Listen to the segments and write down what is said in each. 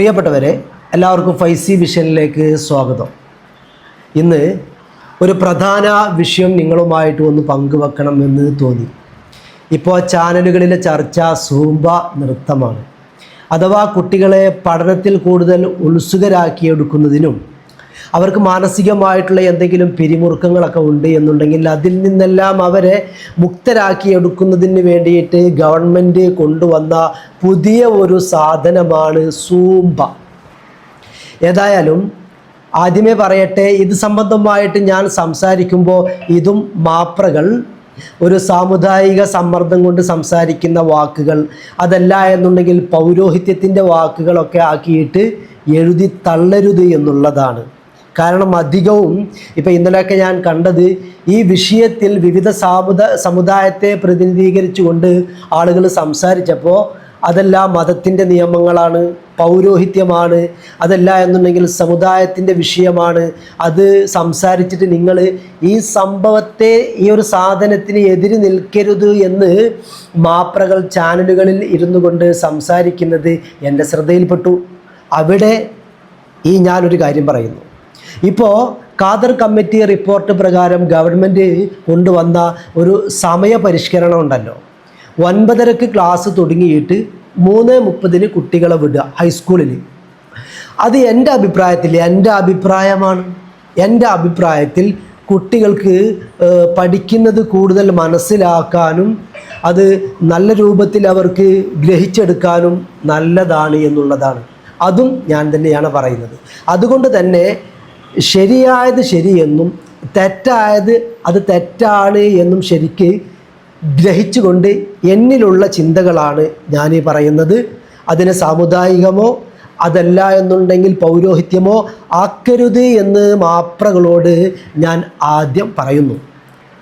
പ്രിയപ്പെട്ടവരെ എല്ലാവർക്കും ഫൈസി വിഷനിലേക്ക് സ്വാഗതം. ഇന്ന് ഒരു പ്രധാന വിഷയം നിങ്ങളുമായിട്ട് ഒന്ന് പങ്കുവെക്കണമെന്ന് തോന്നി. ഇപ്പോൾ ചാനലുകളിലെ ചർച്ച സൂമ്പ നൃത്തമാണ്. അഥവാ കുട്ടികളെ പഠനത്തിൽ കൂടുതൽ ഉത്സുകരാക്കിയെടുക്കുന്നതിനും അവർക്ക് മാനസികമായിട്ടുള്ള എന്തെങ്കിലും പിരിമുറുക്കങ്ങളൊക്കെ ഉണ്ട് എന്നുണ്ടെങ്കിൽ അതിൽ നിന്നെല്ലാം അവരെ മുക്തരാക്കി എടുക്കുന്നതിന് വേണ്ടിയിട്ട് ഗവൺമെന്റ് കൊണ്ടുവന്ന പുതിയ ഒരു സാധനമാണ് സൂമ്പ ഏതായാലും ആദ്യമേ പറയട്ടെ ഇത് സംബന്ധമായിട്ട് ഞാൻ സംസാരിക്കുമ്പോൾ ഇതും മാപ്രകൾ ഒരു സാമുദായിക സമ്മർദ്ദം കൊണ്ട് സംസാരിക്കുന്ന വാക്കുകൾ. അതല്ല എന്നുണ്ടെങ്കിൽ പൗരോഹിത്യത്തിന്റെ വാക്കുകളൊക്കെ ആക്കിയിട്ട് എഴുതി തള്ളരുത് എന്നുള്ളതാണ്. കാരണം അധികവും ഇപ്പം ഇന്നലെയൊക്കെ ഞാൻ കണ്ടത് ഈ വിഷയത്തിൽ വിവിധ സാമുദ സമുദായത്തെ പ്രതിനിധീകരിച്ചുകൊണ്ട് ആളുകൾ സംസാരിച്ചപ്പോൾ അതെല്ലാം മതത്തിന്റെ നിയമങ്ങളാണ് പൗരോഹിത്യമാണ് അതല്ല എന്നുണ്ടെങ്കിൽ സമുദായത്തിന്റെ വിഷയമാണ്. അത് സംസാരിച്ചിട്ട് നിങ്ങൾ ഈ സംഭവത്തെ ഈ ഒരു സാധനത്തിന് എതിര് നിൽക്കരുത് എന്ന് മാപ്രകൾ ചാനലുകളിൽ ഇരുന്നു കൊണ്ട് സംസാരിക്കുന്നത് എന്റെ ശ്രദ്ധയിൽപ്പെട്ടു. അവിടെ ഈ ഞാനൊരു കാര്യം പറയുന്നു. ഇപ്പോൾ ഖാദർ കമ്മിറ്റി റിപ്പോർട്ട് പ്രകാരം ഗവൺമെന്റ് കൊണ്ടുവന്ന ഒരു സമയപരിഷ്കരണം ഉണ്ടല്ലോ. ഒൻപതരക്ക് ക്ലാസ് തുടങ്ങിയിട്ട് മൂന്ന് മുപ്പതിന് കുട്ടികളെ വിടുക ഹൈസ്കൂളിൽ അത് എന്റെ അഭിപ്രായത്തിൽ എന്റെ അഭിപ്രായമാണ്. എന്റെ അഭിപ്രായത്തിൽ കുട്ടികൾക്ക് പഠിക്കുന്നത് കൂടുതൽ മനസ്സിലാക്കാനും അത് നല്ല രൂപത്തിൽ അവർക്ക് ഗ്രഹിച്ചെടുക്കാനും നല്ലതാണ് എന്നുള്ളതാണ്. അതും ഞാൻ തന്നെയാണ് പറയുന്നത്. അതുകൊണ്ട് തന്നെ ശരിയായത് ശരിയെന്നും തെറ്റായത് അത് തെറ്റാണ് എന്നും ശരിക്ക് ഗ്രഹിച്ചുകൊണ്ട് എന്നിലുള്ള ചിന്തകളാണ് ഞാൻ ഈ പറയുന്നത്. അതിന് സാമുദായികമോ അതല്ല എന്നുണ്ടെങ്കിൽ പൗരോഹിത്യമോ ആക്കരുത് എന്ന് മാപ്രകളോട് ഞാൻ ആദ്യം പറയുന്നു.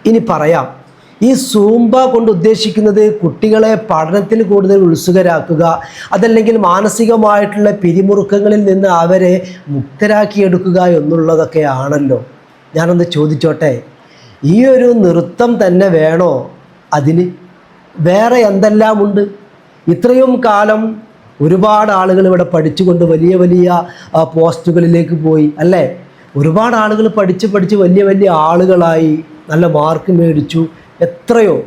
ഇനി പറയാം. ഈ സൂംബ കൊണ്ട് ഉദ്ദേശിക്കുന്നത് കുട്ടികളെ പഠനത്തിൽ കൂടുതൽ ഉത്സുകരാക്കുക അതല്ലെങ്കിൽ മാനസികമായിട്ടുള്ള പിരിമുറുക്കങ്ങളിൽ നിന്ന് അവരെ മുക്തരാക്കിയെടുക്കുക എന്നുള്ളതൊക്കെ ആണല്ലോ ഞാനൊന്ന് ചോദിച്ചോട്ടെ ഈ ഒരു നൃത്തം തന്നെ വേണോ അതിന്? വേറെ എന്തെല്ലാമുണ്ട്? ഇത്രയും കാലം ഒരുപാട് ആളുകൾ ഇവിടെ പഠിച്ചുകൊണ്ട് വലിയ വലിയ പോസ്റ്റുകളിലേക്ക് പോയി അല്ലേ? ഒരുപാട് ആളുകൾ പഠിച്ച് പഠിച്ച് വലിയ വലിയ ആളുകളായി നല്ല മാർക്ക് മേടിച്ചു. എത്രയോ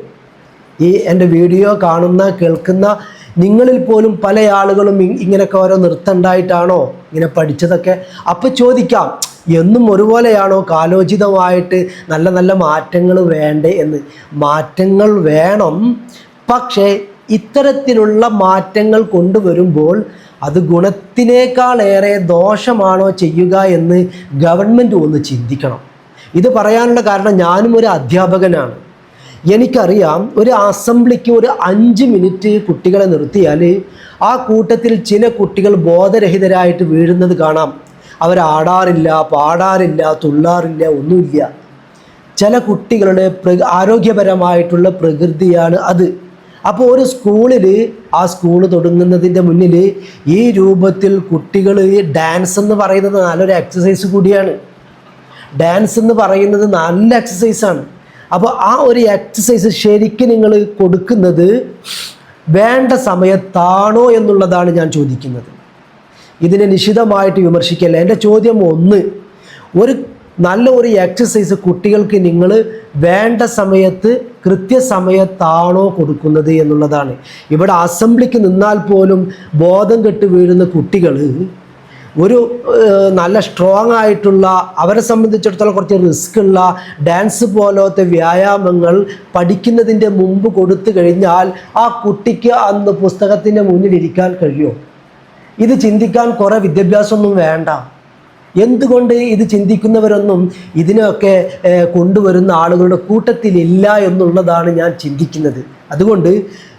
ഈ എന്റെ വീഡിയോ കാണുന്ന കേൾക്കുന്ന നിങ്ങളിൽ പോലും പല ആളുകളും ഇങ്ങനെയൊക്കെ ഓരോ നൃത്തമുണ്ടായിട്ടാണോ ഇങ്ങനെ പഠിച്ചതൊക്കെ? അപ്പോൾ ചോദിക്കാം എന്നും ഒരുപോലെയാണോ കാലോചിതമായിട്ട് നല്ല നല്ല മാറ്റങ്ങൾ വേണ്ടേ എന്ന്? മാറ്റങ്ങൾ വേണം പക്ഷേ ഇത്തരത്തിലുള്ള മാറ്റങ്ങൾ കൊണ്ടുവരുമ്പോൾ അത് ഗുണത്തിനേക്കാളേറെ ദോഷമാണോ ചെയ്യുക എന്ന് ഗവൺമെന്റ് ഒന്ന് ചിന്തിക്കണം. ഇത് പറയാനുള്ള കാരണം ഞാനും ഒരു അധ്യാപകനാണ്. എനിക്കറിയാം ഒരു അസംബ്ലിക്ക് ഒരു അഞ്ച് മിനിറ്റ് കുട്ടികളെ നിർത്തിയാൽ ആ കൂട്ടത്തിൽ ചില കുട്ടികൾ ബോധരഹിതരായിട്ട് വീഴുന്നത് കാണാം. അവരാടാറില്ല പാടാറില്ല തുള്ളാറില്ല ഒന്നുമില്ല. ചില കുട്ടികളുടെ പ്ര ആരോഗ്യപരമായിട്ടുള്ള പ്രകൃതിയാണ് അത്. അപ്പോൾ ഒരു സ്കൂളിൽ ആ സ്കൂൾ തുടങ്ങുന്നതിന്റെ മുന്നിൽ ഈ രൂപത്തിൽ കുട്ടികൾ ഡാൻസ് എന്ന് പറയുന്നത് നല്ലൊരു എക്സസൈസ് കൂടിയാണ്. ഡാൻസ് എന്ന് പറയുന്നത് നല്ല എക്സസൈസാണ് അപ്പോൾ ആ ഒരു എക്സസൈസ് ശരിക്കും നിങ്ങൾ കൊടുക്കുന്നത് വേണ്ട സമയത്താണോ എന്നുള്ളതാണ് ഞാൻ ചോദിക്കുന്നത്. ഇതിനെ നിശിതമായിട്ട് വിമർശിക്കല്ല. എന്റെ ചോദ്യം ഒന്ന് ഒരു നല്ല ഒരു എക്സസൈസ് കുട്ടികൾക്ക് നിങ്ങൾ വേണ്ട സമയത്ത് കൃത്യസമയത്താണോ കൊടുക്കുന്നത് എന്നുള്ളതാണ്. ഇവിടെ അസംബ്ലിക്ക് നിന്നാൽ പോലും ബോധം കെട്ട് വീഴുന്ന കുട്ടികൾ ഒരു നല്ല സ്ട്രോങ് ആയിട്ടുള്ള അവരെ സംബന്ധിച്ചിടത്തോളം കുറച്ച് റിസ്ക് ഉള്ള ഡാൻസ് പോലത്തെ വ്യായാമങ്ങൾ പഠിക്കുന്നതിന്റെ മുമ്പ് കൊടുത്തു കഴിഞ്ഞാൽ ആ കുട്ടിക്ക് അന്ന് പുസ്തകത്തിന്റെ മുന്നിൽ ഇരിക്കാൻ കഴിയുമോ ഇത് ചിന്തിക്കാൻ കുറേ വിദ്യാഭ്യാസമൊന്നും വേണ്ട. എന്തുകൊണ്ട് ഇത് ചിന്തിക്കുന്നവരൊന്നും ഇതിനൊക്കെ കൊണ്ടുവരുന്ന ആളുകളുടെ കൂട്ടത്തിലില്ല എന്നുള്ളതാണ് ഞാൻ ചിന്തിക്കുന്നത്. അതുകൊണ്ട്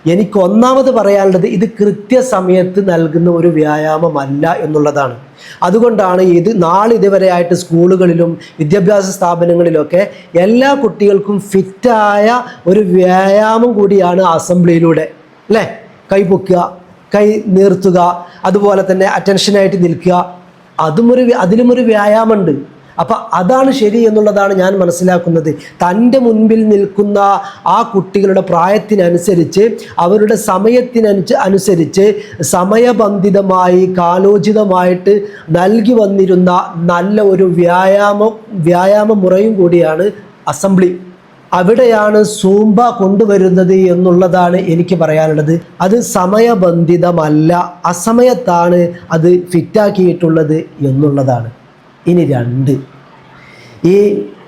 എനിക്ക് ഒന്നാമത് പറയാനുള്ളത് ഇത് കൃത്യസമയത്ത് നൽകുന്ന ഒരു വ്യായാമമല്ല എന്നുള്ളതാണ്. അതുകൊണ്ടാണ് ഇത് നാളിതുവരെയായിട്ട് സ്കൂളുകളിലും വിദ്യാഭ്യാസ സ്ഥാപനങ്ങളിലൊക്കെ എല്ലാ കുട്ടികൾക്കും ഫിറ്റായ ഒരു വ്യായാമം കൂടിയാണ് അസംബ്ലിയിലൂടെ. അല്ലേ? കൈ പൊക്കുക കൈ നീർത്തുക അതുപോലെ തന്നെ അറ്റൻഷനായിട്ട് നിൽക്കുക. അതും ഒരു അതിലും ഒരു വ്യായാമമുണ്ട്. അപ്പം അതാണ് ശരി എന്നുള്ളതാണ് ഞാൻ മനസ്സിലാക്കുന്നത്. തന്റെ മുൻപിൽ നിൽക്കുന്ന ആ കുട്ടികളുടെ പ്രായത്തിനനുസരിച്ച് അവരുടെ സമയത്തിനനുസ അനുസരിച്ച് സമയബന്ധിതമായി കാലോചിതമായിട്ട് നൽകി വന്നിരുന്ന നല്ല ഒരു വ്യായാമ വ്യായാമ മുറയും കൂടിയാണ് അസംബ്ലി. അവിടെയാണ് സൂംബ കൊണ്ടുവരുന്നത് എന്നുള്ളതാണ് എനിക്ക് പറയാനുള്ളത്. അത് സമയബന്ധിതമല്ല. അസമയത്താണ് അത് ഫിറ്റാക്കിയിട്ടുള്ളത് എന്നുള്ളതാണ്. ഇനി രണ്ട്. ഈ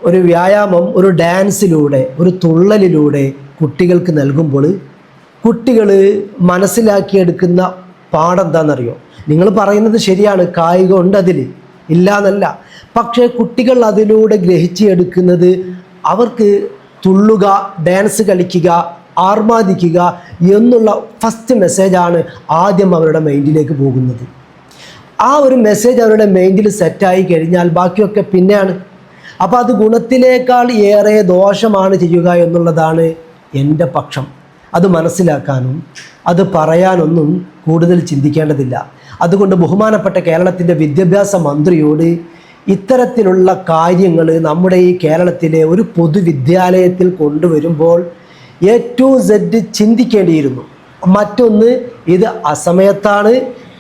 ഒരു വ്യായാമം ഒരു ഡാൻസിലൂടെ ഒരു തുള്ളലിലൂടെ കുട്ടികൾക്ക് നൽകുമ്പോൾ കുട്ടികൾ മനസ്സിലാക്കിയെടുക്കുന്ന പാടെന്താണെന്നറിയോ നിങ്ങൾ പറയുന്നത് ശരിയാണ് കായികം ഉണ്ട് അതിൽ ഇല്ല എന്നല്ല പക്ഷേ കുട്ടികൾ അതിലൂടെ ഗ്രഹിച്ചെടുക്കുന്നത് അവർക്ക് തുള്ളുക ഡാൻസ് കളിക്കുക ആർമാദിക്കുക എന്നുള്ള ഫസ്റ്റ് മെസ്സേജാണ് ആദ്യം അവരുടെ മൈൻഡിലേക്ക് പോകുന്നത്. ആ ഒരു മെസ്സേജ് അവരുടെ മൈൻഡിൽ സെറ്റായി കഴിഞ്ഞാൽ ബാക്കിയൊക്കെ പിന്നെയാണ്. അപ്പോൾ അത് ഗുണത്തിലേക്കാൾ ഏറെ ദോഷമാണ് ചെയ്യുക എന്നുള്ളതാണ് എന്റെ പക്ഷം. അത് മനസ്സിലാക്കാനും അത് പറയാനൊന്നും കൂടുതൽ ചിന്തിക്കേണ്ടതില്ല. അതുകൊണ്ട് ബഹുമാനപ്പെട്ട കേരളത്തിന്റെ വിദ്യാഭ്യാസ മന്ത്രിയോട് ഇത്തരത്തിലുള്ള കാര്യങ്ങൾ നമ്മുടെ ഈ കേരളത്തിലെ ഒരു പൊതുവിദ്യാലയത്തിൽ കൊണ്ടുവരുമ്പോൾ ടു സെഡ് ചിന്തിക്കേണ്ടിയിരുന്നു. മറ്റൊന്ന് ഇത് അസമയത്താണ്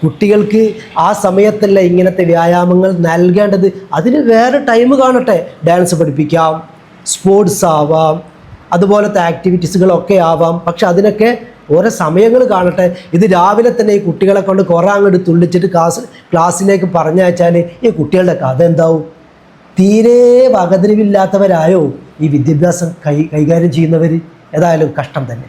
കുട്ടികൾക്ക് ആ സമയത്തല്ല ഇങ്ങനത്തെ വ്യായാമങ്ങൾ നൽകേണ്ടത്. അതിന് വേറെ ടൈം കാണട്ടെ. ഡാൻസ് പഠിപ്പിക്കാം സ്പോർട്സ് ആവാം അതുപോലത്തെ ആക്ടിവിറ്റീസുകളൊക്കെ ആവാം. പക്ഷെ അതിനൊക്കെ ഓരോ സമയങ്ങൾ കാണട്ടെ. ഇത് രാവിലെ തന്നെ ഈ കുട്ടികളെ കൊണ്ട് കുറേ അങ്ങോട്ട് തുള്ളിച്ചിട്ട് ക്ലാസ് ക്ലാസ്സിലേക്ക് പറഞ്ഞയച്ചാൽ ഈ കുട്ടികളുടെ കഥ എന്താവും? തീരെ വകതിരിവില്ലാത്തവരായോ ഈ വിദ്യാഭ്യാസം കൈ കൈകാര്യം ചെയ്യുന്നവർ ഏതായാലും കഷ്ടം തന്നെ.